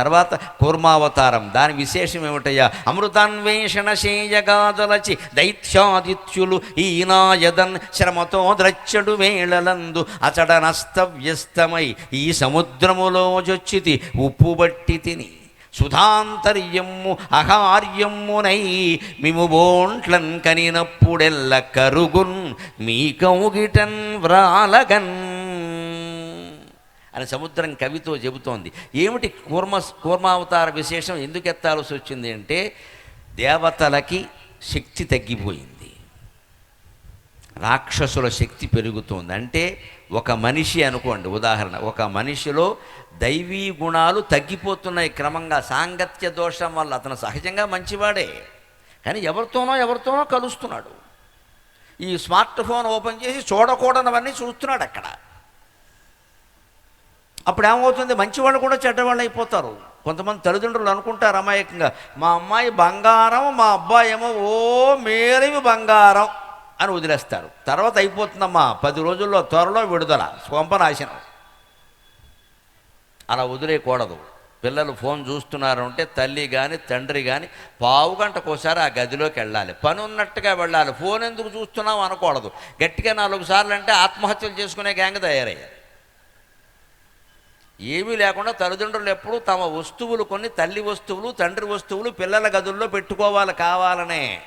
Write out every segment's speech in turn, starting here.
తర్వాత కూర్మావతారం. దాని విశేషం ఏమిటయ్యా? అమృతాన్వేషణ శేయగాదలచి దైత్యాదిత్యులు ఈనాయదన్ శ్రమతో ద్రచ్చడు వేళలందు అచడనస్తవ్యస్తమై ఈ సముద్రములో జొచ్చితి ఉప్పు బట్టి తిని సుధాంతర్యమ్ము అహార్యమ్మునై మిము బోంట్లన్ కనినప్పుడెల్ల కరుగున్ మీ కౌగిటన్ వ్రాలగన్ అని సముద్రం కవితో చెబుతోంది. ఏమిటి కూర్మ కూర్మావతార విశేషం? ఎందుకు ఎత్తాల్సి వచ్చింది అంటే దేవతలకి శక్తి తగ్గిపోయింది. రాక్షసుల శక్తి పెరుగుతుంది. అంటే ఒక మనిషి అనుకోండి ఉదాహరణ ఒక మనిషిలో దైవీ గుణాలు తగ్గిపోతున్నాయి క్రమంగా. సాంగత్య దోషం వల్ల అతను సహజంగా మంచివాడే. కానీ ఎవరితోనో ఎవరితోనో కలుస్తున్నాడు. ఈ స్మార్ట్ ఫోన్ ఓపెన్ చేసి చూడకూడనివన్నీ చూస్తున్నాడు అక్కడ. అప్పుడు ఏమవుతుంది మంచివాళ్ళు కూడా చెడ్డవాళ్ళు అయిపోతారు. కొంతమంది తల్లిదండ్రులు అనుకుంటారు అమాయకంగా మా అమ్మాయి బంగారం మా అబ్బాయి ఏమో ఓ మేలివి బంగారం అని వదిలేస్తారు. తర్వాత అయిపోతుందమ్మా పది రోజుల్లో త్వరలో విడుదల స్వంపనాశనం అలా వదిలేయకూడదు. పిల్లలు ఫోన్ చూస్తున్నారు అంటే తల్లి కానీ తండ్రి కానీ పావు గంటకోసారి ఆ గదిలోకి వెళ్ళాలి. పని ఉన్నట్టుగా వెళ్ళాలి. ఫోన్ ఎందుకు చూస్తున్నావు అనకూడదు. గట్టిగా నాలుగు సార్లు అంటే ఆత్మహత్యలు చేసుకునే గ్యాంగ్ తయారయ్యారు. ఏమీ లేకుండా తల్లిదండ్రులు ఎప్పుడూ తమ వస్తువులు కొన్ని తల్లి వస్తువులు తండ్రి వస్తువులు పిల్లల గదుల్లో పెట్టుకోవాలి కావాలనే.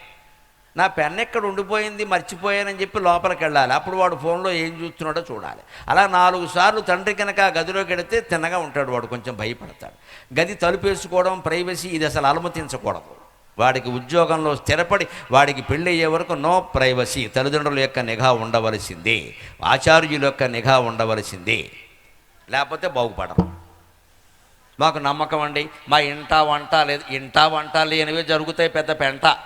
నా పెన్ ఎక్కడ ఉండిపోయింది మర్చిపోయానని చెప్పి లోపలికి వెళ్ళాలి అప్పుడు వాడు ఫోన్లో ఏం చూస్తున్నాడో చూడాలి. అలా నాలుగు సార్లు తండ్రి కనుక గదిలో గదిలోకి వెడితే తిన్నగా ఉంటాడు వాడు కొంచెం భయపడతాడు. గది తలుపేసుకోవడం ప్రైవసీ ఇది అసలు అనుమతించకూడదు. వాడికి ఉద్యోగంలో స్థిరపడి వాడికి పెళ్ళి అయ్యే వరకు నో ప్రైవసీ. తల్లిదండ్రుల యొక్క నిఘా ఉండవలసింది. ఆచార్యుల యొక్క నిఘా ఉండవలసిందే. లేకపోతే బాగుపడరు. మాకు నమ్మకం అండి మా ఇంట వంట లేదు ఇంట వంట లేనివే జరుగుతాయి పెద్ద పెంట.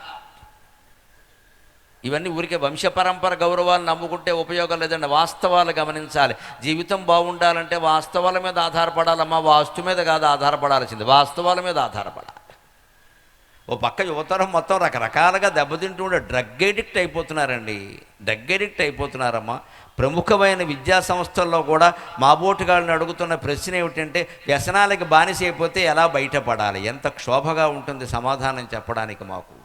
ఇవన్నీ ఊరికే వంశపరంపర గౌరవాలు నమ్ముకుంటే ఉపయోగం లేదండి వాస్తవాలు గమనించాలి. జీవితం బాగుండాలంటే వాస్తవాల మీద ఆధారపడాలమ్మా వాస్తు మీద కాదు ఆధారపడాల్సింది వాస్తవాల మీద ఆధారపడాలి. ఓ పక్క యువతరం మొత్తం రకరకాలుగా దెబ్బతింటూ ఉండే డ్రగ్ ఎడిక్ట్ అయిపోతున్నారండి డ్రగ్ ఎడిక్ట్ అయిపోతున్నారమ్మా. ప్రముఖమైన విద్యా సంస్థల్లో కూడా మా బోటుగాళ్ళని అడుగుతున్న ప్రశ్న ఏమిటంటే వ్యసనాలకి బానిస అయిపోతే ఎలా బయటపడాలి? ఎంత క్షోభగా ఉంటుంది సమాధానం చెప్పడానికి మాకు.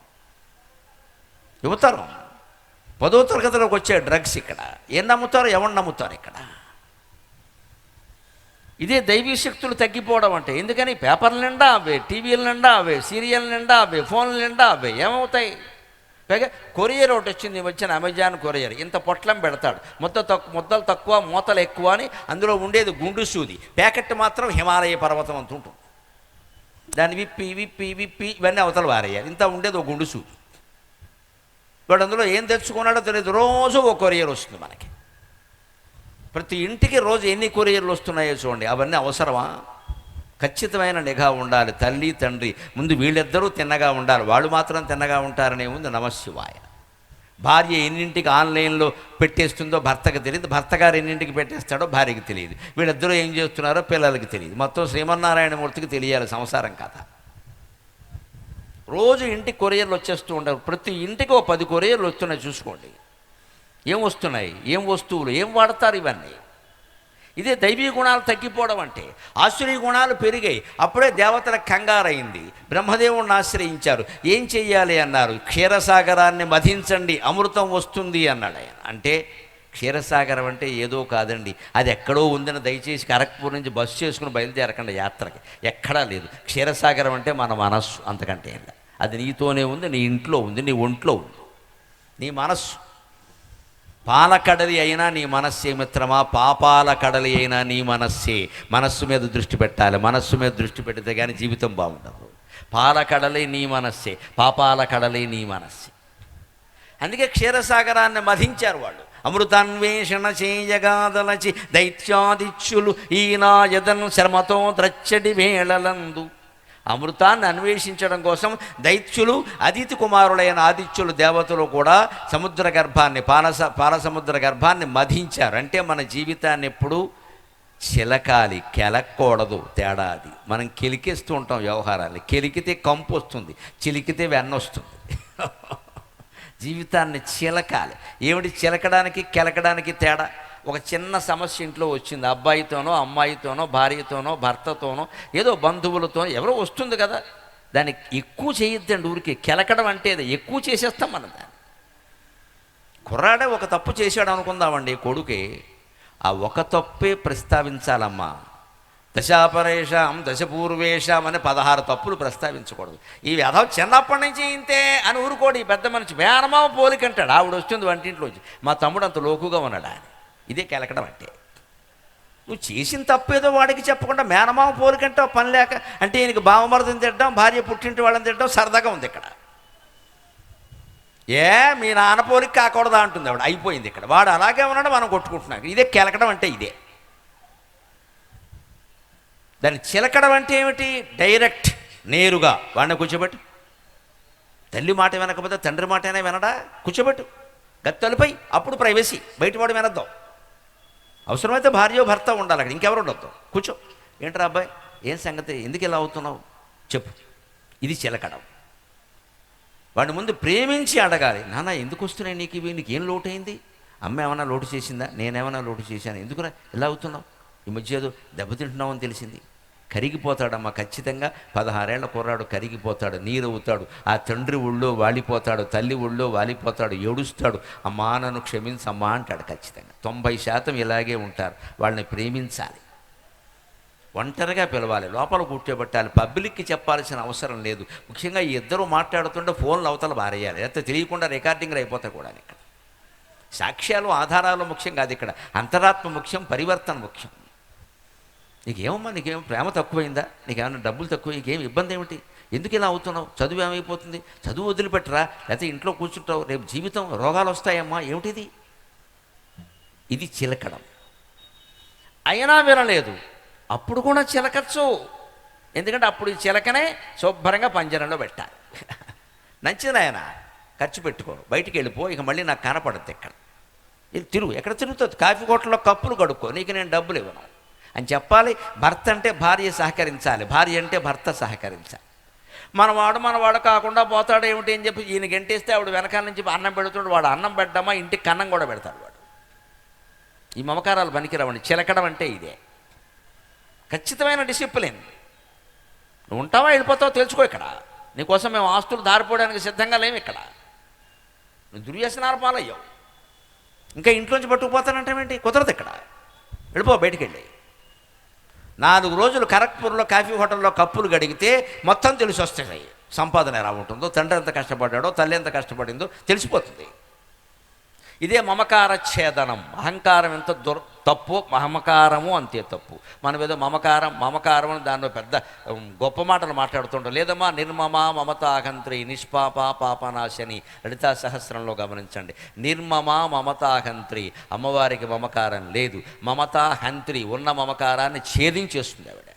యువతరం పదో తరగతిలోకి వచ్చే డ్రగ్స్ ఇక్కడ. ఏం నమ్ముతారు ఎవరు నమ్ముతారు ఇక్కడ? ఇదే దైవీ శక్తులు తగ్గిపోవడం అంటే ఎందుకని? పేపర్ల నిండా అవే టీవీల నిండా అవే సీరియల్ నిండా అవే ఫోన్ల నిండా అవే ఏమవుతాయి? పైగా కొరియర్ ఒకటి వచ్చింది వచ్చిన అమెజాన్ కొరియర్. ఇంత పొట్లం పెడతాడు. మొత్తం తక్కువ ముద్దలు తక్కువ మూతలు ఎక్కువ అని అందులో ఉండేది గుండు సూది. ప్యాకెట్ మాత్రం హిమాలయ పర్వతం అంత ఉంటుంది. దాన్ని విప్పి విప్పి విప్పి ఇవన్నీ అవతల వారేయాలి. ఇంత ఉండేది ఒక గుండు సూది. వాడు అందులో ఏం తెచ్చుకున్నాడో తెలియదు. రోజు ఒక కొరియర్ వస్తుంది మనకి. ప్రతి ఇంటికి రోజు ఎన్ని కొరియర్లు వస్తున్నాయో చూడండి. అవన్నీ అవసరమా? ఖచ్చితమైన నిఘా ఉండాలి. తల్లి తండ్రి. ముందు వీళ్ళిద్దరూ తిన్నగా ఉండాలి. వాళ్ళు మాత్రం తిన్నగా ఉంటారనే ఉంది నమశివాయ భార్య ఎన్నింటికి ఆన్లైన్లో పెట్టేస్తుందో భర్తకు తెలియదు. భర్త గారు ఎన్నింటికి పెట్టేస్తాడో భార్యకి తెలియదు. వీళ్ళిద్దరూ ఏం చేస్తున్నారో పిల్లలకి తెలియదు. మొత్తం శ్రీమన్నారాయణమూర్తికి తెలియాలి సంసారం కథ. రోజు ఇంటికి కొరియర్లు వచ్చేస్తూ ఉంటారు ప్రతి ఇంటికి ఒక పది కొరియర్లు వస్తున్నాయి చూసుకోండి. ఏం వస్తున్నాయి? ఏం వస్తువులు? ఏం వాడతారు ఇవన్నీ? ఇదే దైవీ గుణాలు తగ్గిపోవడం అంటే ఆశ్చర్య గుణాలు పెరిగాయి. అప్పుడే దేవతల కంగారైంది. బ్రహ్మదేవుణ్ణి ఆశ్రయించారు. ఏం చెయ్యాలి అన్నారు. క్షీరసాగరాన్ని మధించండి అమృతం వస్తుంది అన్నాడు ఆయన. అంటే క్షీరసాగరం అంటే ఏదో కాదండి. అది ఎక్కడో ఉందని దయచేసి కరక్పూర్ నుంచి బస్సు చేసుకుని బయలుదేరకండి యాత్రకి. ఎక్కడా లేదు. క్షీరసాగరం అంటే మన మనస్సు అంతకంటే అది నీతోనే ఉంది నీ ఇంట్లో ఉంది నీ ఒంట్లో ఉంది. నీ మనస్సు. పాలకడలి అయినా నీ మనస్సే మిత్రమా? పాపాల కడలి అయినా నీ మనస్సే. మనస్సు మీద దృష్టి పెట్టాలి. మనస్సు మీద దృష్టి పెడితే కానీ జీవితం బాగుండదు. పాలకడలి నీ మనస్సే. పాపాల కడలి నీ మనస్సే. అందుకే క్షీరసాగరాన్ని మధించారు వాళ్ళు. అమృతాన్వేషణ చేయగాదలచి దైత్యాదిత్యులు ఈనాయదన్ శ్రమతో ద్రచ్చడి వేళలందు అమృతాన్ని అన్వేషించడం కోసం దైత్యులు అదితి కుమారులైన ఆదిత్యులు దేవతలు కూడా సముద్ర గర్భాన్ని పాలస పాలసముద్ర గర్భాన్ని మధించారు. అంటే మన జీవితాన్ని ఎప్పుడు చిలకాలి కెలక్కూడదు తేడా అది. మనం కెలికేస్తూ ఉంటాం వ్యవహారాన్ని. కెలికితే కంపు వస్తుంది చిలికితే వెన్న వస్తుంది. జీవితాన్ని చిలకాలి. ఏమిటి చిలకడానికి కెలకడానికి తేడా? ఒక చిన్న సమస్య ఇంట్లో వచ్చింది. అబ్బాయితోనో అమ్మాయితోనో భార్యతోనో భర్తతోనో ఏదో బంధువులతో ఎవరో వస్తుంది కదా. దాన్ని ఎక్కువ చేయొద్దండి ఊరికి. కెలకడం అంటే ఎక్కువ చేసేస్తాం మనం దాన్ని. కుర్రాడే ఒక తప్పు చేశాడు అనుకుందామండి కొడుకే. ఆ ఒక తప్పే ప్రస్తావించాలమ్మా. దశాపరేషాం దశపూర్వేషాం అని పదహారు తప్పులు ప్రస్తావించకూడదు. ఈ వ్యధం చిన్నప్పటి నుంచి ఇంతే అని ఊరుకోడు ఈ పెద్ద మనిషి. వేనమావ పోలికంటాడు. ఆవిడ వస్తుంది వంటింట్లోంచి. మా తమ్ముడు అంత లోకుగా ఉన్నాడా ఆయన. ఇదే కెలకడం అంటే. నువ్వు చేసిన తప్పేదో వాడికి చెప్పకుండా మేనమామ పోలికంటావు పని లేక అంటే ఈయనకి బావమరదని తిట్టడం భార్య పుట్టింటి వాళ్ళని తిట్టడం సరదాగా ఉంది ఇక్కడ. ఏ మీ నాన్న పోలికి కాకూడదా అంటుంది ఆవిడ. అయిపోయింది ఇక్కడ. వాడు అలాగే ఉన్నాడు మనం కొట్టుకుంటున్నాం. ఇదే కెలకడం అంటే ఇదే. దాన్ని చిలకడం అంటే ఏమిటి? డైరెక్ట్ నేరుగా. వాడిని కూర్చోబెట్టు. తల్లి మాట వినకపోతే తండ్రి మాట అయినా వినడా? కూర్చోబెట్టు. గత్తెలపై అప్పుడు ప్రైవసీ. బయటవాడు వినద్దాం. అవసరమైతే భార్యో భర్త ఉండాలి అక్కడ. ఇంకెవరు ఉండొద్దు. కూర్చో. ఏంట్రా అబ్బాయి? ఏం సంగతి? ఎందుకు ఇలా అవుతున్నావు? చెప్పు. ఇది చిలకడం. వాడి ముందు ప్రేమించి అడగాలి. నాన్న ఎందుకు వస్తున్నాయి నీకు ఇవి? నీకేం ఏం లోటు అయింది అమ్మ ఏమైనా లోటు చేసిందా? నేనేమైనా లోటు చేశాను? ఎందుకురా ఇలా అవుతున్నావు? ఈ మధ్య ఏదో దెబ్బతింటున్నావు అని తెలిసింది. కరిగిపోతాడమ్మా ఖచ్చితంగా. పదహారేళ్ళ కుర్రాడు కరిగిపోతాడు నీరు అవుతాడు ఆ తండ్రి ఒళ్ళో వాలిపోతాడు తల్లి ఒళ్ళో వాలిపోతాడు ఏడుస్తాడు. అమ్మా నన్ను క్షమించమ్మా అంటాడు ఖచ్చితంగా. తొంభై శాతం ఇలాగే ఉంటారు. వాళ్ళని ప్రేమించాలి. ఒంటరిగా పిలవాలి. లోపల కూర్చోబెట్టాలి. పబ్లిక్కి చెప్పాల్సిన అవసరం లేదు. ముఖ్యంగా ఇద్దరు మాట్లాడుతుంటే ఫోన్లు అవతల బారేయాలి. లేకపోతే తెలియకుండా రికార్డింగ్లు అయిపోతాయి కూడా ఇక్కడ. సాక్ష్యాలు ఆధారాలు ముఖ్యం కాదు ఇక్కడ. అంతరాత్మ ముఖ్యం పరివర్తన ముఖ్యం. నీకేమమ్మా నీకేం ప్రేమ తక్కువైందా? నీకేమైనా డబ్బులు తక్కువ నీకేం ఇబ్బంది ఏమిటి? ఎందుకు ఇలా అవుతున్నావు? చదువు ఏమైపోతుంది? చదువు వదిలిపెట్టరా? లేకపోతే ఇంట్లో కూర్చుంటావు రేపు జీవితం రోగాలు వస్తాయమ్మా ఏమిటిది? ఇది చిలకడం. అయినా వినలేదు. అప్పుడు కూడా చిలకచ్చు. ఎందుకంటే అప్పుడు ఈ చిలకనే శుభ్రంగా పంజరంలో పెట్టాలి. నచ్చింది ఆయన ఖర్చు పెట్టుకో బయటికి వెళ్ళిపో ఇక మళ్ళీ నాకు కనపడద్దు ఇక్కడ. ఇది తిరుగు. ఎక్కడ తిరుగుతుంది? కాఫీ హోటల్లో కప్పులు కడుక్కో నీకు నేను డబ్బులు ఇవ్వను. అని చెప్పాలి. భర్త అంటే భార్య సహకరించాలి. భార్య అంటే భర్త సహకరించాలి. మనవాడు మనవాడు కాకుండా పోతాడు ఏమిటి అని చెప్పి ఈయన గంటేస్తే ఆవిడ వెనకాల నుంచి అన్నం పెడుతుండు. వాడు అన్నం పెట్టడమా? ఇంటికి కన్నం కూడా పెడతాడు వాడు. ఈ మమకారాలు పనికిరావండి. చిలకడం అంటే ఇదే. ఖచ్చితమైన డిసిప్లిన్. నువ్వు ఉంటావా? వెళ్ళిపోతావో? తెలుసుకో ఇక్కడ. నీకోసం మేము ఆస్తులు దారిపోవడానికి సిద్ధంగా లేము ఇక్కడ. నువ్వు దుర్వ్యసనాల పాలయ్యావు. ఇంకా ఇంట్లోంచి పట్టుకుపోతానంటావేంటి? కుదరదు ఇక్కడ. వెళ్ళిపో బయటికి వెళ్ళి. నాలుగు రోజులు ఖరగ్పూర్లో కాఫీ హోటల్లో కప్పులు గడిగితే మొత్తం తెలిసి వస్తాయి. సంపాదన ఎలా ఉంటుందో తండ్రి ఎంత కష్టపడ్డాడో తల్లి ఎంత కష్టపడిందో తెలిసిపోతుంది. ఇదే మమకార ఛేదనం అహంకారం ఎంత దుర్ తప్పు మమకారము అంతే తప్పు. మనం ఏదో మమకారం మమకారం అని దానిలో పెద్ద గొప్ప మాటలు మాట్లాడుతుంటాం లేదమ్మా నిర్మమ మమతాహంత్రి నిష్పాప పాపనాశని లలితా సహస్రంలో గమనించండి. నిర్మమ మమతాహంత్రి అమ్మవారికి మమకారం లేదు. మమతాహంత్రి ఉన్న మమకారాన్ని ఛేదించేస్తుంది ఆవిడ.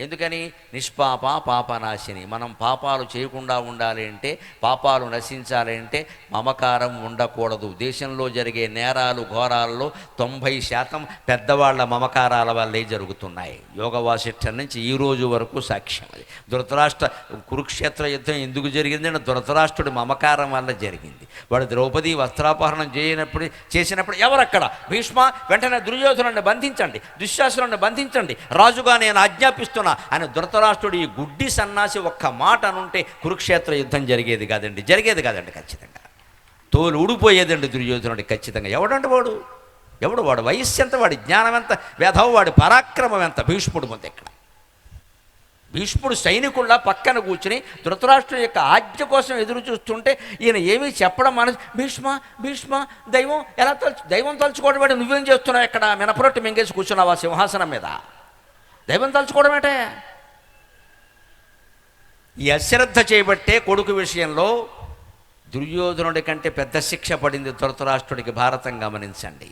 ఎందుకని? నిష్పాప పాపనాశిని. మనం పాపాలు చేయకుండా ఉండాలి అంటే పాపాలు నశించాలి అంటే మమకారం ఉండకూడదు. దేశంలో జరిగే నేరాలు ఘోరాల్లో తొంభై శాతం పెద్దవాళ్ళ మమకారాల వల్లే జరుగుతున్నాయి. యోగ వాసిష్టం నుంచి ఈ రోజు వరకు సాక్ష్యం అది. ధృతరాష్ట్ర కురుక్షేత్ర యుద్ధం ఎందుకు జరిగింది అంటే ధృతరాష్ట్రుడి మమకారం వల్ల జరిగింది. వాడు ద్రౌపది వస్త్రాపహరణం చేయనప్పుడు చేసినప్పుడు ఎవరక్కడ? భీష్మ వెంటనే దుర్యోధనుడిని బంధించండి. దుశ్శాసనుడిని బంధించండి. రాజుగా నేను ఆజ్ఞాపిస్తున్నా. అని ధృతరాష్ట్రుడు ఈ గుడ్డి సన్నాసి ఒక్క మాట అనుంటే కురుక్షేత్ర యుద్ధం జరిగేది కాదండి. జరిగేది కాదండి ఖచ్చితంగా. తోలు ఊడిపోయేదండి దుర్యోధనుడి ఖచ్చితంగా. ఎవడండి వాడు? ఎవడు వాడు? వయస్సు ఎంత? వాడి జ్ఞానం ఎంత? వేధవ వాడి పరాక్రమం ఎంత? భీష్ముడు ముందు ఇక్కడ భీష్ముడు సైనికుల్లా పక్కన కూర్చుని ధృతరాష్ట్రుడి యొక్క ఆజ్ఞ కోసం ఎదురు చూస్తుంటే ఈయన ఏమీ చెప్పడం మన భీష్మ భీష్మ దైవం ఎలా తలుచు దైవం తలుచుకోవడం అంటే నువ్వేం చేస్తున్నావు ఇక్కడ మినపరొట్టు మింగేసి కూర్చున్నావా సింహాసనం మీద? దైవం తలుచుకోవడం ఈ అశ్రద్ధ చేయబట్టే కొడుకు విషయంలో దుర్యోధనుడి కంటే పెద్ద శిక్ష పడింది ధృతరాష్ట్రుడికి భారతం గమనించండి.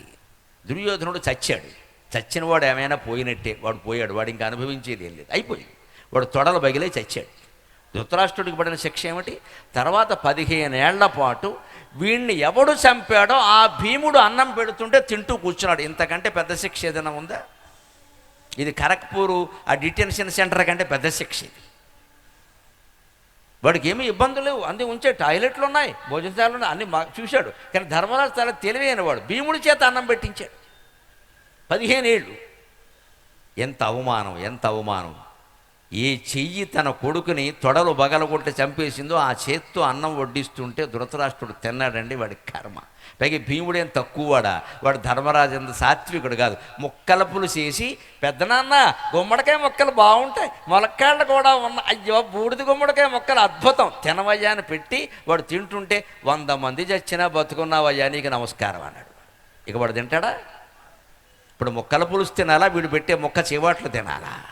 దుర్యోధనుడు చచ్చాడు. చచ్చినవాడు ఏమైనా పోయినట్టే వాడు పోయాడు వాడు ఇంకా అనుభవించేది ఏం లేదు. అయిపోయింది. వాడు తొడలు బగిలే చచ్చాడు. ధృతరాష్ట్రుడికి పడిన శిక్ష ఏమిటి? తర్వాత పదిహేనేళ్ళ పాటు వీణ్ణి ఎవడు చంపాడో ఆ భీముడు అన్నం పెడుతుంటే తింటూ కూర్చున్నాడు. ఇంతకంటే పెద్ద శిక్ష ఏదైనా ఉందా? ఇది ఖరగ్పూరు ఆ డిటెన్షన్ సెంటర్ కంటే పెద్ద శిక్ష ఇది. వాడికి ఏమీ ఇబ్బందులు లేవు. అన్నీ ఉంచే టాయిలెట్లు ఉన్నాయి భోజనశాలలు ఉన్నాయి అన్ని మా చూశాడు. కానీ ధర్మరాజు చాలా తెలివైన వాడు. భీముడి చేత అన్నం పెట్టించాడు. పదిహేను ఏళ్ళు. ఎంత అవమానం ఎంత అవమానం. ఏ చెయ్యి తన కొడుకుని తొడలు బగలగొట్టి చంపేసిందో ఆ చేత్తో అన్నం వడ్డిస్తుంటే ధృతరాష్ట్రుడు తిన్నాడండి వాడి కర్మ. పైగా భీముడేం తక్కువవాడా? వాడు ధర్మరాజంత సాత్వికుడు కాదు. ముక్కలపులు చేసి పెద్దనాన్న గుమ్మడికాయ మొక్కలు బాగుంటాయి. మొలక్కాళ్ళు కూడా ఉన్న అయ్యో బూడిద గుమ్మడికాయ మొక్కలు అద్భుతం. తినవయ్యా అని పెట్టి వాడు తింటుంటే వంద మంది చచ్చినా బతుకున్నావయ్యా నీకు నమస్కారం అన్నాడు. ఇక వాడు తింటాడా? ఇప్పుడు ముక్కల పులుసు తినాలా? వీడు పెట్టే ముక్క చివాట్లు తినాలా?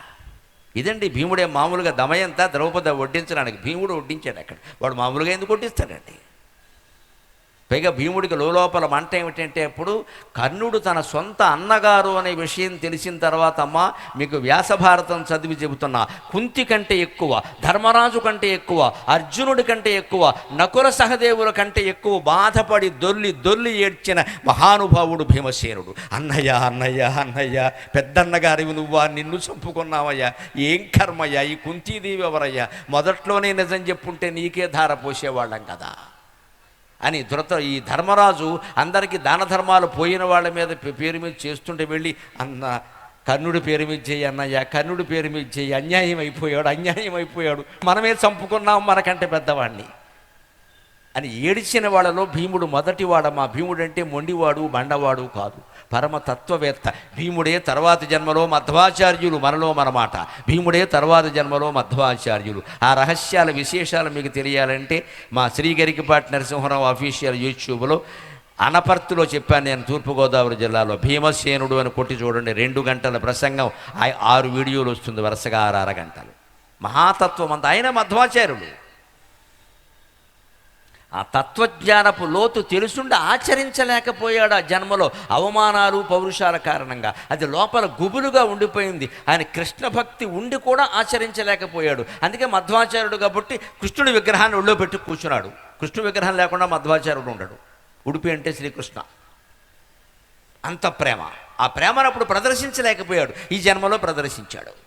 ఇదండి భీముడే మామూలుగా దమయంతా ద్రౌపది వడ్డించడానికి భీముడు వడ్డించాడు అక్కడ. వాడు మామూలుగా ఎందుకు వడ్డిస్తాడండి? పైగా భీముడికి లోపల మంట ఏమిటంటే అప్పుడు కర్ణుడు తన సొంత అన్నగారు అనే విషయం తెలిసిన తర్వాత అమ్మ మీకు వ్యాసభారతం చదివి చెబుతున్నా. కుంతి కంటే ఎక్కువ ధర్మరాజు కంటే ఎక్కువ అర్జునుడి కంటే ఎక్కువ నకుల సహదేవుల కంటే ఎక్కువ బాధపడి దొల్లి దొల్లి ఏడ్చిన మహానుభావుడు భీమసేనుడు. అన్నయ్య అన్నయ్య అన్నయ్య పెద్దన్నగారివి నువ్వా? నిన్ను చంపుకున్నావయ్యా. ఏం కర్మయ్యా? ఈ కుంతీదేవి ఎవరయ్యా? మొదట్లోనే నిజం చెప్పుంటే నీకే ధార పోసేవాళ్ళం కదా. అని ధృత ఈ ధర్మరాజు అందరికీ దాన ధర్మాలు పోయిన వాళ్ళ మీద పేరు మీద చేస్తుంటే వెళ్ళి అన్న కర్ణుడి పేరు మీద చేయి అన్నయ్య కర్ణుడి పేరు మీద చేయి అన్యాయం అయిపోయాడు అన్యాయం అయిపోయాడు. మనమే చంపుకున్నాం మనకంటే పెద్దవాడిని అని ఏడిచిన వాళ్ళలో భీముడు మొదటివాడ. మా భీముడు అంటే మొండివాడు బండవాడు కాదు. పరమ తత్వవేత్త భీముడే తర్వాతి జన్మలో మధ్వాచార్యులు మనలో మనమాట. భీముడే తర్వాత జన్మలో మధ్వాచార్యులు. ఆ రహస్యాల విశేషాలు మీకు తెలియాలంటే మా శ్రీగరికిపాటి నరసింహరావు అఫీషియల్ యూట్యూబ్లో అనపర్తిలో చెప్పాను నేను తూర్పుగోదావరి జిల్లాలో. భీమసేనుడు అని కొట్టి చూడండి రెండు గంటల ప్రసంగం. ఆ- ఆరు వీడియోలు వస్తుంది వరుసగా ఆరు అరగంటలు. మహాతత్వం అంత. ఆయన మధ్వాచార్యుడు ఆ తత్వజ్ఞానపు లోతు తెలుసుండి ఆచరించలేకపోయాడు ఆ జన్మలో అవమానాలు పౌరుషాల కారణంగా. అది లోపల గుబులుగా ఉండిపోయింది. ఆయన కృష్ణ భక్తి ఉండి కూడా ఆచరించలేకపోయాడు. అందుకే మధ్వాచార్యుడు కాబట్టి కృష్ణుడి విగ్రహాన్ని ఒళ్ళో పెట్టి కూర్చున్నాడు. కృష్ణుడి విగ్రహం లేకుండా మధ్వాచార్యుడు ఉండడు. ఉడిపి అంటే శ్రీకృష్ణ. అంత ప్రేమ. ఆ ప్రేమను అప్పుడు ప్రదర్శించలేకపోయాడు. ఈ జన్మలో ప్రదర్శించాడు.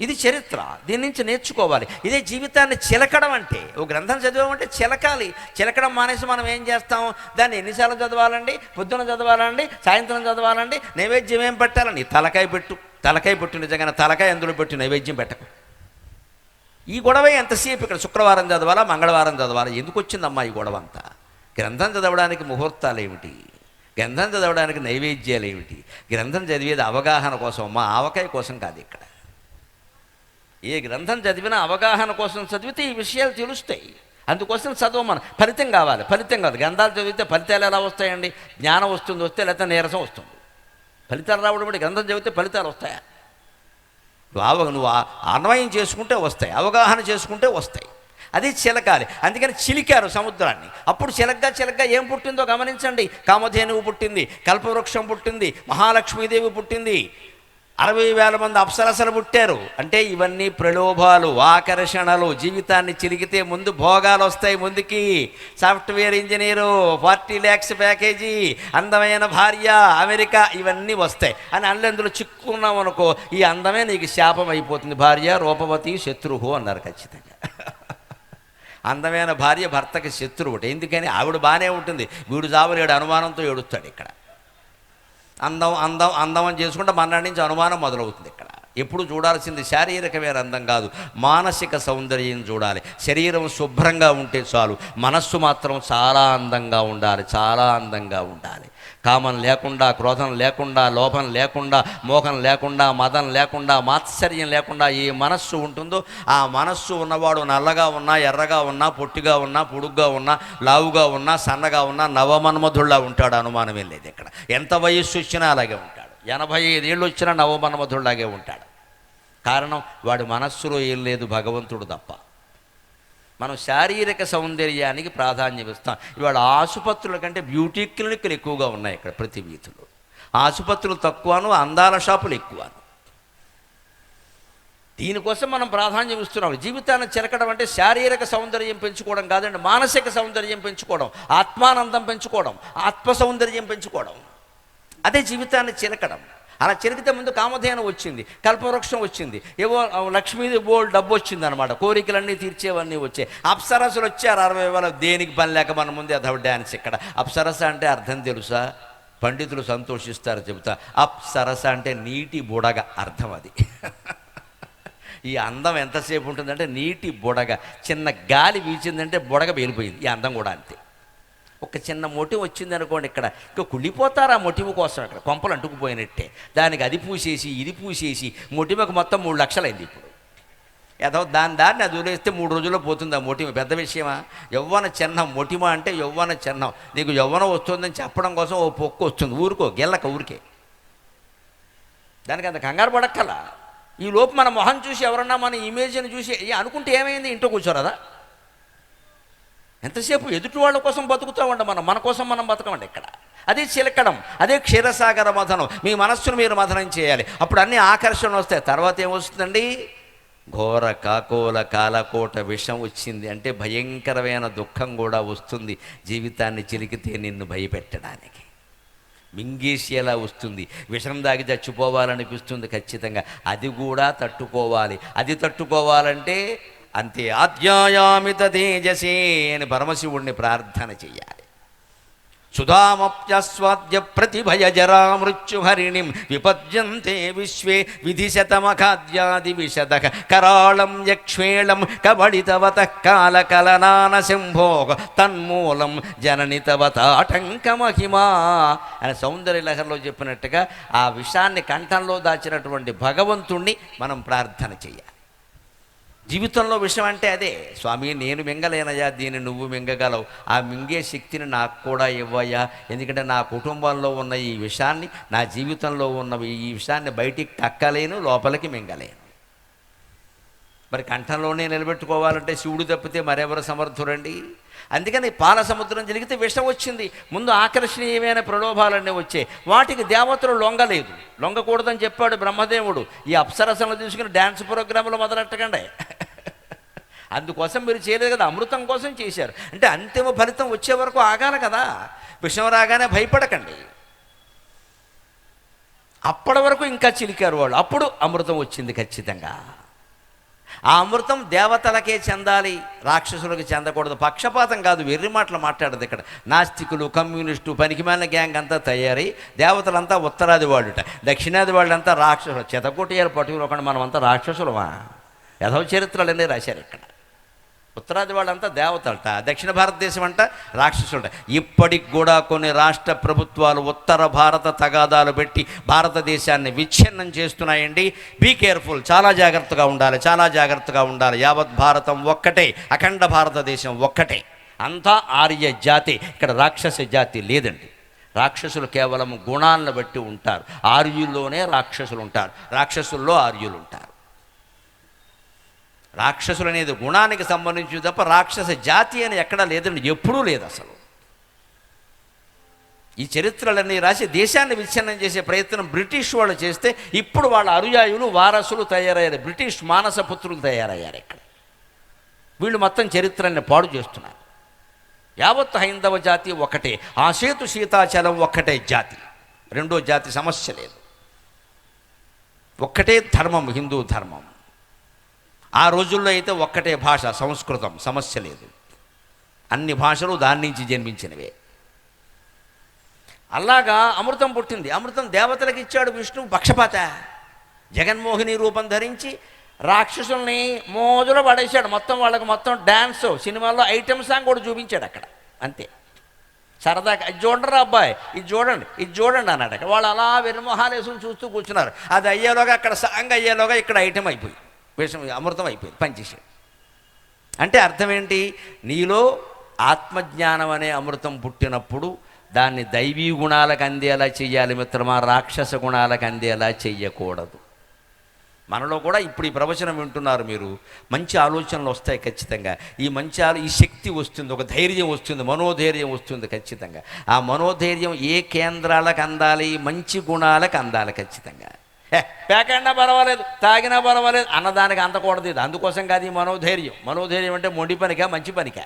ఇది చరిత్ర. దీని నుంచి నేర్చుకోవాలి. ఇదే జీవితాన్ని చిలకడం అంటే ఓ గ్రంథం చదివామంటే చిలకాలి. చిలకడం మానేసి మనం ఏం చేస్తాం? దాన్ని ఎన్నిసార్లు చదవాలండి? పొద్దున చదవాలండి? సాయంత్రం చదవాలండి? నైవేద్యం ఏం పెట్టాలని? తలకాయ పెట్టు. తలకాయ పెట్టు నిజంగా తలకాయ అందులో పెట్టు నైవేద్యం పెట్టకు. ఈ గొడవ ఎంతసేపు ఇక్కడ శుక్రవారం చదవాలా? మంగళవారం చదవాలా? ఎందుకు వచ్చిందమ్మా ఈ గొడవ అంతా? గ్రంథం చదవడానికి ముహూర్తాలు ఏమిటి? గ్రంథం చదవడానికి నైవేద్యాలు ఏమిటి? గ్రంథం చదివేది అవగాహన కోసం మా ఆవకాయ కోసం కాదు ఇక్కడ. ఏ గ్రంథం చదివినా అవగాహన కోసం చదివితే ఈ విషయాలు తెలుస్తాయి. అందుకోసం చదవమని. ఫలితం కావాలి. ఫలితం కాదు. గ్రంథాలు చదివితే ఫలితాలు ఎలా వస్తాయండి? జ్ఞానం వస్తుంది వస్తే లేకపోతే నీరసం వస్తుంది. ఫలితాలు రావడం బట్టి గ్రంథం చదివితే ఫలితాలు వస్తాయా? నువ్వు నువ్వు అన్వయం చేసుకుంటే వస్తాయి. అవగాహన చేసుకుంటే వస్తాయి. అది చిలకాలి. అందుకని చిలికారు సముద్రాన్ని. అప్పుడు చిలగ్గా చిలగ్గా ఏం పుట్టిందో గమనించండి. కామధేనువు పుట్టింది కల్పవృక్షం పుట్టింది మహాలక్ష్మీదేవి పుట్టింది. అరవై వేల మంది అప్సరసలు పుట్టారు. అంటే ఇవన్నీ ప్రలోభాలు ఆకర్షణలు. జీవితాన్ని చిరిగితే ముందు భోగాలు వస్తాయి ముందుకి. Software engineer forty lakhs package అందమైన భార్య అమెరికా ఇవన్నీ వస్తాయి. అని అందులో చిక్కున్నాం అనుకో ఈ అందమే నీకు శాపం అయిపోతుంది. భార్య రూపవతి శత్రువు అన్నారు ఖచ్చితంగా. అందమైన భార్య భర్తకి శత్రువుట ఎందుకని? ఆవిడ బాగానే ఉంటుంది. వీడు జావలేడు అనుమానంతో ఏడుస్తాడు ఇక్కడ. అందం అందం అందం అని చేసుకుంటే మన్నాడి నుంచి అనుమానం మొదలవుతుంది ఇక్కడ. ఎప్పుడు చూడాల్సింది శారీరకమైన అందం కాదు. మానసిక సౌందర్యం చూడాలి. శరీరం శుభ్రంగా ఉంటే చాలు. మనస్సు మాత్రం చాలా అందంగా ఉండాలి చాలా అందంగా ఉండాలి. కామం లేకుండా క్రోధం లేకుండా లోభం లేకుండా మోహం లేకుండా మదం లేకుండా మాత్సర్యం లేకుండా ఏ మనస్సు ఉంటుందో ఆ మనస్సు ఉన్నవాడు నల్లగా ఉన్నా ఎర్రగా ఉన్నా పొట్టిగా ఉన్నా పొడుగ్గా ఉన్నా లావుగా ఉన్నా సన్నగా ఉన్నా నవమన్మధుల్లా ఉంటాడు అనుమానం లేదు ఇక్కడ. ఎంత వయస్సు వచ్చినా అలాగే ఉంటాడు. ఎనభై ఐదేళ్ళు వచ్చినా నవమన్మధుల్లాగే ఉంటాడు. కారణం వాడి మనస్సులో ఏం లేదు భగవంతుడు తప్ప. మనం శారీరక సౌందర్యానికి ప్రాధాన్యం ఇస్తాం ఇవాళ ఆసుపత్రుల కంటే బ్యూటీ క్లినిక్లు ఎక్కువగా ఉన్నాయి ఇక్కడ ప్రతి వీధిలో. ఆసుపత్రులు తక్కువను అందాల షాపులు ఎక్కువను. దీనికోసం మనం ప్రాధాన్యం ఇస్తున్నాం జీవితాన్ని చిలకడం అంటే శారీరక సౌందర్యం పెంచుకోవడం కాదండి మానసిక సౌందర్యం పెంచుకోవడం ఆత్మానందం పెంచుకోవడం ఆత్మ సౌందర్యం పెంచుకోవడం. అదే జీవితాన్ని చిలకడం అలా చెరిగితే ముందు కామధేను వచ్చింది కల్పవృక్షం వచ్చింది ఏవో లక్ష్మీది బోల్ డబ్బు వచ్చింది అనమాట కోరికలన్నీ తీర్చేవన్నీ వచ్చాయి. అప్సరసులు వచ్చారు అరవై వేల దేనికి పని లేక మన ముందే అదవ డ్యాన్స్ ఇక్కడ. అప్సరస అంటే అర్థం తెలుసా? పండితులు సంతోషిస్తారు చెబుతా. అప్సరస అంటే నీటి బుడగ అర్థం అది. ఈ అందం ఎంతసేపు ఉంటుందంటే నీటి బుడగ. చిన్న గాలి వీచిందంటే బుడగ పేలిపోయింది. ఈ అందం కూడా అంతే. ఒక చిన్న మొటివ్ వచ్చింది అనుకోండి ఇక్కడ. ఇంకా కుళ్ళిపోతారు ఆ మొటివ్ కోసం అక్కడ కొంపలు అంటుకుపోయినట్టే. దానికి అది పూసేసి ఇది పూసేసి మొటిమకు మొత్తం మూడు లక్షలైంది ఇప్పుడు. ఏదో దాని దాన్ని అది వదిలేస్తే మూడు రోజుల్లో పోతుంది ఆ మొటిమ పెద్ద విషయమా? యవ్వన చిహ్నం మొటిమ అంటే యవ్వన చిహ్నం. నీకు యవ్వనం వస్తుందని చెప్పడం కోసం ఓ పొక్కు వస్తుంది. ఊరుకో గెల్లక ఊరికే. దానికి అంత కంగారు పడక్కల ఈ లోపు మన మొహం చూసి ఎవరన్నా మన ఇమేజ్ని చూసి అనుకుంటే ఏమైంది? ఇంట్లో కూర్చోరాదా? ఎంతసేపు ఎదుటి వాళ్ళ కోసం బతుకుతామండి మనం? మన కోసం మనం బతకమండి ఇక్కడ. అదే చిలకడం అదే క్షీరసాగర మథనం. మీ మనస్సును మీరు మథనం చేయాలి. అప్పుడు అన్ని ఆకర్షణ వస్తాయి. తర్వాత ఏమొస్తుందండి? ఘోర కాకోల కాలకోట విషం వచ్చింది అంటే భయంకరమైన దుఃఖం కూడా వస్తుంది జీవితాన్ని చిలికితే నిన్ను భయపెట్టడానికి. మింగేసేలా వస్తుంది? విషం దాగి చచ్చిపోవాలనిపిస్తుంది ఖచ్చితంగా. అది కూడా తట్టుకోవాలి. అది తట్టుకోవాలంటే అంతే ఆధ్యాయామిత తేజసే అని పరమశివుణ్ణి ప్రార్థన చెయ్యాలి. సుధామప్యస్వాద్య ప్రతిభయ జరా మృత్యుహరిణిం విపద్యంతే విశ్వే విధిశతమఖాద్యాది విశద కరాళం యక్ష్వేళం కబడితవత కాలకలనాన శంభోగ తన్మూలం జననితవత ఆటంకమహిమా అని సౌందర్య లహరిలో చెప్పినట్టుగా ఆ విషాన్ని కంఠంలో దాచినటువంటి భగవంతుణ్ణి మనం ప్రార్థన చెయ్యాలి. జీవితంలో విషయం అంటే అదే స్వామి నేను మింగలేనయ్యా దీన్ని నువ్వు మింగగలవు. ఆ మింగే శక్తిని నాకు కూడా ఇవ్వయ్యా. ఎందుకంటే నా కుటుంబంలో ఉన్న ఈ విషయాన్ని నా జీవితంలో ఉన్న ఈ విషయాన్ని బయటికి తక్కలేను లోపలికి మింగలేను. మరి కంఠంలోనే నిలబెట్టుకోవాలంటే శివుడు తప్పితే మరెవరు సమర్థురండి? అందుకని పాల సముద్రం జరిగితే విషం వచ్చింది. ముందు ఆకర్షణీయమైన ప్రలోభాలన్నీ వచ్చాయి. వాటికి దేవతలు లొంగలేదు. లొంగకూడదని చెప్పాడు బ్రహ్మదేవుడు. ఈ అప్సరసలు తీసుకుని డ్యాన్స్ ప్రోగ్రాంలు మొదలెట్టకండి. అందుకోసం మీరు చేయలేదు కదా అమృతం కోసం చేశారు. అంటే అంతిమ ఫలితం వచ్చే వరకు ఆగాలి కదా. విషం రాగానే భయపడకండి. అప్పటి వరకు ఇంకా చిలికారు వాళ్ళు. అప్పుడు అమృతం వచ్చింది ఖచ్చితంగా. ఆ అమృతం దేవతలకే చెందాలి రాక్షసులకు చెందకూడదు. పక్షపాతం కాదు వెర్రి మాటలు మాట్లాడదు ఇక్కడ. నాస్తికులు కమ్యూనిస్టు పనికిమాలిన గ్యాంగ్ అంతా తయారై దేవతలంతా ఉత్తరాది వాళ్ళుట. దక్షిణాది వాళ్ళంతా రాక్షసులు. చెతకోటియాలు పట్టుకుని మనమంతా రాక్షసులమా? యథవ చరిత్రలన్నీ రాశారు ఇక్కడ. ఉత్తరాది వాళ్ళంతా దేవతలట దక్షిణ భారతదేశం అంట రాక్షసులట. ఇప్పటికి కూడా కొన్ని రాష్ట్ర ప్రభుత్వాలు ఉత్తర భారత తగాదాలు పెట్టి భారతదేశాన్ని విచ్ఛిన్నం చేస్తున్నాయండి. బీ కేర్ఫుల్ చాలా జాగ్రత్తగా ఉండాలి చాలా జాగ్రత్తగా ఉండాలి. యావత్ భారతం ఒక్కటే అఖండ భారతదేశం ఒక్కటే. అంతా ఆర్య జాతి ఇక్కడ రాక్షస జాతి లేదండి. రాక్షసులు కేవలం గుణాలను బట్టి ఉంటారు. ఆర్యుల్లోనే రాక్షసులు ఉంటారు రాక్షసుల్లో ఆర్యులు ఉంటారు రాక్షసులు అనేది గుణానికి సంబంధించి తప్ప రాక్షస జాతి అని ఎక్కడా లేదండి ఎప్పుడూ లేదు అసలు. ఈ చరిత్రలన్నీ రాసి దేశాన్ని విచ్ఛిన్నం చేసే ప్రయత్నం బ్రిటిష్ వాళ్ళు చేస్తే ఇప్పుడు వాళ్ళ అనుయాయులు వారసులు తయారయ్యారు. బ్రిటిష్ మానసపుత్రులు తయారయ్యారు ఇక్కడ. వీళ్ళు మొత్తం చరిత్రని పాడు చేస్తున్నారు. యావత్ హైందవ జాతి ఒకటే ఆ సేతు సీతాచలం ఒక్కటే జాతి. రెండో జాతి సమస్య లేదు. ఒక్కటే ధర్మం హిందూ ధర్మం. ఆ రోజుల్లో అయితే ఒక్కటే భాష సంస్కృతం. సమస్య లేదు. అన్ని భాషలు దాని నుంచి జన్మించినవే. అలాగా అమృతం పుట్టింది. అమృతం దేవతలకు ఇచ్చాడు విష్ణువు పక్షపాత. జగన్మోహిని రూపం ధరించి రాక్షసుల్ని మోజులో పడేశాడు. మొత్తం వాళ్ళకి మొత్తం డ్యాన్స్ సినిమాల్లో ఐటమ్ సాంగ్ కూడా చూపించాడు అక్కడ. అంతే. సరదాగా ఇది చూడండి అబ్బాయి ఇది చూడండి ఇది చూడండి అన్నాడు అక్కడ. వాళ్ళు అలా వెనుమొహాలు వేసుకుని చూస్తూ కూర్చున్నారు. అది అయ్యేలోగా అక్కడ సాంగ్ అయ్యేలోగా ఇక్కడ ఐటమ్ అయిపోయి విషం అమృతం అయిపోయింది పనిచేసాడు అంటే అర్థం ఏంటి? నీలో ఆత్మజ్ఞానం అనే అమృతం పుట్టినప్పుడు దాన్ని దైవీ గుణాలకు అందేలా చేయాలి మిత్రమా రాక్షస గుణాలకు అందేలా చెయ్యకూడదు. మనలో కూడా ఇప్పుడు ఈ ప్రవచనం వింటున్నారు మీరు. మంచి ఆలోచనలు వస్తాయి ఖచ్చితంగా. ఈ మంచి ఆలో ఈ శక్తి వస్తుంది ఒక ధైర్యం వస్తుంది మనోధైర్యం వస్తుంది ఖచ్చితంగా. ఆ మనోధైర్యం ఏ కేంద్రాలకు అందాలి? మంచి గుణాలకు అందాలి ఖచ్చితంగా. ఏ పర్వాలేదు తాగినా పర్వాలేదు అన్నదానికి అందకూడదు ఇది. అందుకోసం కాదు ఈ మనోధైర్యం. మనోధైర్యం అంటే మొండి పనికా మంచి పనికా?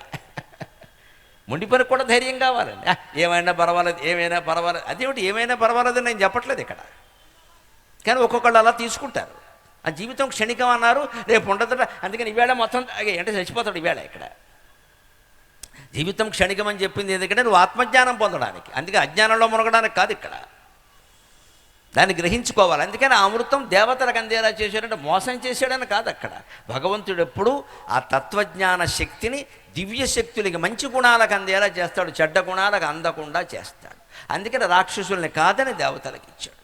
మొండి పనికి కూడా ధైర్యం కావాలండి ఏమైనా పర్వాలేదు ఏమైనా పర్వాలేదు. అదేమిటి ఏమైనా పర్వాలేదు నేను చెప్పట్లేదు ఇక్కడ. కానీ ఒక్కొక్కళ్ళు అలా తీసుకుంటారు. ఆ జీవితం క్షణికం అన్నారు రేపు ఉండదట అందుకని ఈవేళ మొత్తం అంటే చచ్చిపోతాడు ఈవేళ ఇక్కడ. జీవితం క్షణికం అని చెప్పింది ఎందుకంటే నువ్వు ఆత్మజ్ఞానం పొందడానికి. అందుకే అజ్ఞానంలో మునగడానికి కాదు ఇక్కడ. దాన్ని గ్రహించుకోవాలి. అందుకని ఆ అమృతం దేవతలకు అందేలా చేశాడంటే మోసం చేశాడని కాదు అక్కడ. భగవంతుడు ఎప్పుడు ఆ తత్వజ్ఞాన శక్తిని దివ్య శక్తులకి మంచి గుణాలకు అందేలా చేస్తాడు చెడ్డ గుణాలకు అందకుండా చేస్తాడు. అందుకని రాక్షసుల్ని కాదని దేవతలకు ఇచ్చాడు.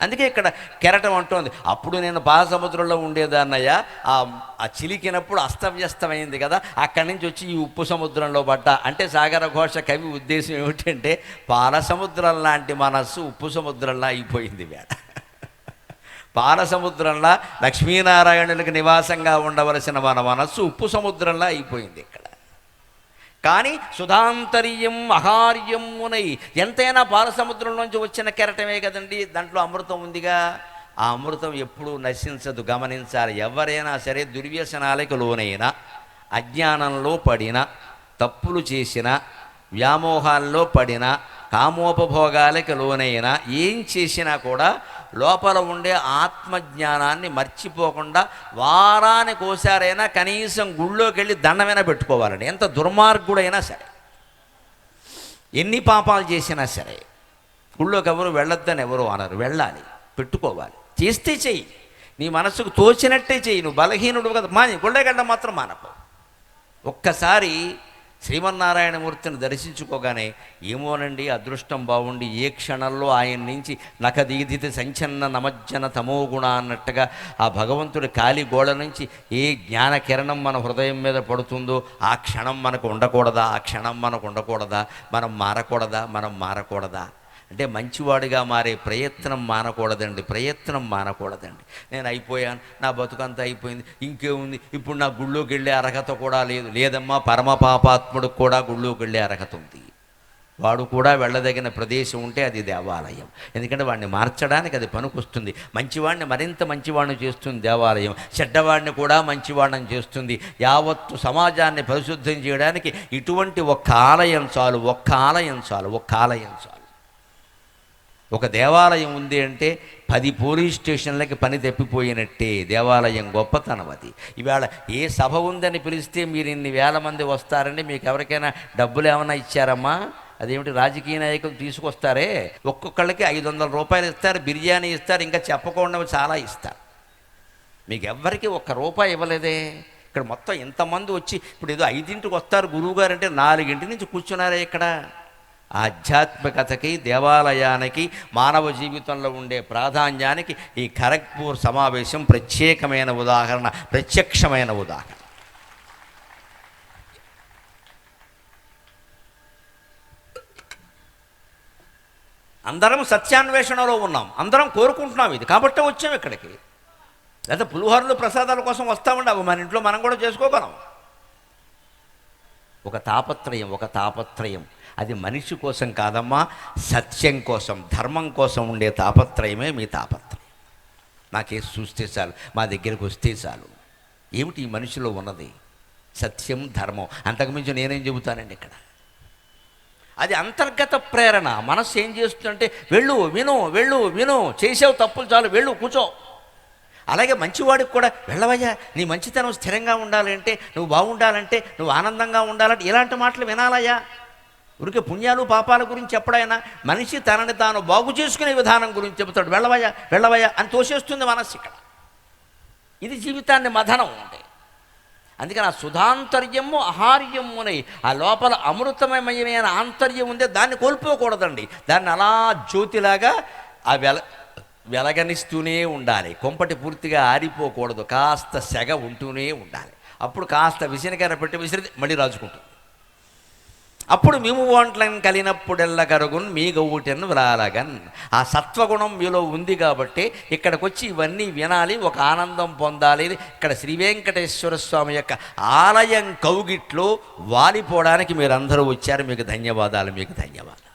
అందుకే ఇక్కడ కెరటం అంటోంది. అప్పుడు నేను పాలసముద్రంలో ఉండేదాన్నయ్య ఆ ఆ చిలికినప్పుడు అస్తవ్యస్తమైంది కదా అక్కడి నుంచి వచ్చి ఈ ఉప్పు సముద్రంలో పడ్డా. అంటే సాగర ఘోష కవి ఉద్దేశం ఏమిటంటే పాలసముద్రం లాంటి మనస్సు ఉప్పు సముద్రంలా అయిపోయింది వేడ పాలసముద్రంలా లక్ష్మీనారాయణులకు నివాసంగా ఉండవలసిన మన మనస్సు ఉప్పు సముద్రంలా అయిపోయింది ఇక్కడ. కానీ సుధాంతర్యం అహార్యమునై ఎంతైనా పాలసముద్రం నుంచి వచ్చిన కెరటమే కదండి. దాంట్లో అమృతం ఉందిగా. ఆ అమృతం ఎప్పుడూ నశించదు గమనించాలి. ఎవరైనా సరే దుర్వ్యసనాలకు లోనైనా అజ్ఞానంలో పడిన తప్పులు చేసిన వ్యామోహాల్లో పడిన కామోపభోగాలకు లోనైనా ఏం చేసినా కూడా లోపల ఉండే ఆత్మజ్ఞానాన్ని మర్చిపోకుండా వారానికి ఓసారైనా కనీసం గుళ్ళోకి వెళ్ళి దండమైనా పెట్టుకోవాలండి. ఎంత దుర్మార్గుడైనా సరే. ఎన్ని పాపాలు చేసినా సరే గుళ్ళోకి ఎవరు వెళ్ళొద్దని ఎవరు అనరు. వెళ్ళాలి పెట్టుకోవాలి. చేస్తే చెయ్యి. నీ మనసుకు తోచినట్టే చెయ్యి. నువ్వు బలహీనుడు కదా. మాని గుళ్ళకెళ్ళడం మాత్రం మానకు. ఒక్కసారి శ్రీమన్నారాయణమూర్తిని దర్శించుకోగానే ఏమోనండి అదృష్టం బాగుండి ఏ క్షణంలో ఆయన నుంచి నఖదీదిత సంచన్న నమజ్జన తమోగుణ అన్నట్టుగా ఆ భగవంతుడి కాలి గోడ నుంచి ఏ జ్ఞాన కిరణం మన హృదయం మీద పడుతుందో ఆ క్షణం మనకు ఉండకూడదా ఆ క్షణం మనకు ఉండకూడదా మనం మారకూడదా మనం మారకూడదా? అంటే మంచివాడిగా మారే ప్రయత్నం మానకూడదండి ప్రయత్నం మానకూడదండి. నేను అయిపోయాను నా బతుకంతా అయిపోయింది ఇంకేముంది? ఇప్పుడు నా గుళ్ళోకి వెళ్ళే అర్హత కూడా లేదు. లేదమ్మా పరమ పాపాత్ముడికి కూడా గుళ్ళోకి వెళ్ళే అర్హత ఉంది. వాడు కూడా వెళ్ళదగిన ప్రదేశం ఉంటే అది దేవాలయం. ఎందుకంటే వాడిని మార్చడానికి అది పనికొస్తుంది. మంచివాడిని మరింత మంచివాడిని చేస్తుంది దేవాలయం. చెడ్డవాడిని కూడా మంచివాడిని చేస్తుంది. యావత్తు సమాజాన్ని పరిశుద్ధం చేయడానికి ఇటువంటి ఒక్క ఆలయం చాలు ఒక్క ఆలయం చాలు ఒక్క ఆలయం చాలు. ఒక దేవాలయం ఉంది అంటే పది పోలీస్ స్టేషన్లకి పని తప్పిపోయినట్టే. దేవాలయం గొప్పతనం అది ఇవాళ ఏ సభ ఉందని పిలిస్తే మీరు ఇన్ని వేల మంది వస్తారండి మీకు ఎవరికైనా డబ్బులు ఏమైనా ఇచ్చారమ్మా? అదేమిటి రాజకీయ నాయకులు తీసుకొస్తారే? ఒక్కొక్కళ్ళకి ఐదు వందల రూపాయలు ఇస్తారు బిర్యానీ ఇస్తారు ఇంకా చెప్పకుండా చాలా ఇస్తారు. మీకు ఎవ్వరికి ఒక్క రూపాయి ఇవ్వలేదే. ఇక్కడ మొత్తం ఇంతమంది వచ్చి ఇప్పుడు ఏదో ఐదింటికి వస్తారు గురువుగారు అంటే నాలుగింటి నుంచి కూర్చున్నారే ఇక్కడ. ఆధ్యాత్మికతకి దేవాలయానికి మానవ జీవితంలో ఉండే ప్రాధాన్యానికి ఈ ఖరగ్పూర్ సమావేశం ప్రత్యేకమైన ఉదాహరణ ప్రత్యక్షమైన ఉదాహరణ. అందరం సత్యాన్వేషణలో ఉన్నాం. అందరం కోరుకుంటున్నాం ఇది. కాబట్టి వచ్చాం ఇక్కడికి. లేదా పులిహోరలు ప్రసాదాల కోసం వస్తామండి. అవి మన ఇంట్లో మనం కూడా చేసుకోగలం. ఒక తాపత్రయం ఒక తాపత్రయం. అది మనిషి కోసం కాదమ్మా సత్యం కోసం ధర్మం కోసం ఉండే తాపత్రయమే మీ తాపత్రయం. నాకే చూస్తే చాలు మా దగ్గరికి వస్తే చాలు. ఏమిటి ఈ మనిషిలో ఉన్నది? సత్యం ధర్మం. అంతకుమించి నేనేం చెబుతానండి ఇక్కడ? అది అంతర్గత ప్రేరణ. మనస్సు ఏం చేస్తుందంటే వెళ్ళు విను వెళ్ళు విను. చేసావు తప్పులు చాలు వెళ్ళు కూర్చో. అలాగే మంచివాడికి కూడా వెళ్ళవయ్యా నీ మంచితనం స్థిరంగా ఉండాలంటే నువ్వు బాగుండాలంటే నువ్వు ఆనందంగా ఉండాలంటే ఇలాంటి మాటలు వినాలయ్యా. ఉరికి పుణ్యాలు పాపాల గురించి ఎప్పుడైనా మనిషి తనని తాను బాగు చేసుకునే విధానం గురించి చెబుతాడు వెళ్ళవయ్యా వెళ్ళవయ్యా అని తోసేస్తుంది మనస్సు ఇక్కడ. ఇది జీవితాన్ని మదనం ఉంటే అందుకని ఆ సుధాంతర్యము అహార్యమునై ఆ లోపల అమృతమయమైన ఆంతర్యం ఉందే దాన్ని కోల్పోకూడదండి. దాన్ని అలా జ్యోతిలాగా ఆ వెల వెలగనిస్తూనే ఉండాలి. కొంపటి పూర్తిగా ఆరిపోకూడదు. కాస్త సెగ ఉంటూనే ఉండాలి. అప్పుడు కాస్త విసినకర పెట్టి విసిరి మళ్ళీ రాజుకుంటుంది. అప్పుడు మేము వంటలను కలిగినప్పుడెల్ల కరుగున్ మీ గౌటెన్ వ్రాలగన్. ఆ సత్వగుణం మీలో ఉంది కాబట్టి ఇక్కడికి వచ్చి ఇవన్నీ వినాలి ఒక ఆనందం పొందాలి. ఇక్కడ శ్రీ వెంకటేశ్వర స్వామి యొక్క ఆలయం కౌగిట్లో వాలిపోవడానికి మీరందరూ వచ్చారు. మీకు ధన్యవాదాలు మీకు ధన్యవాదాలు.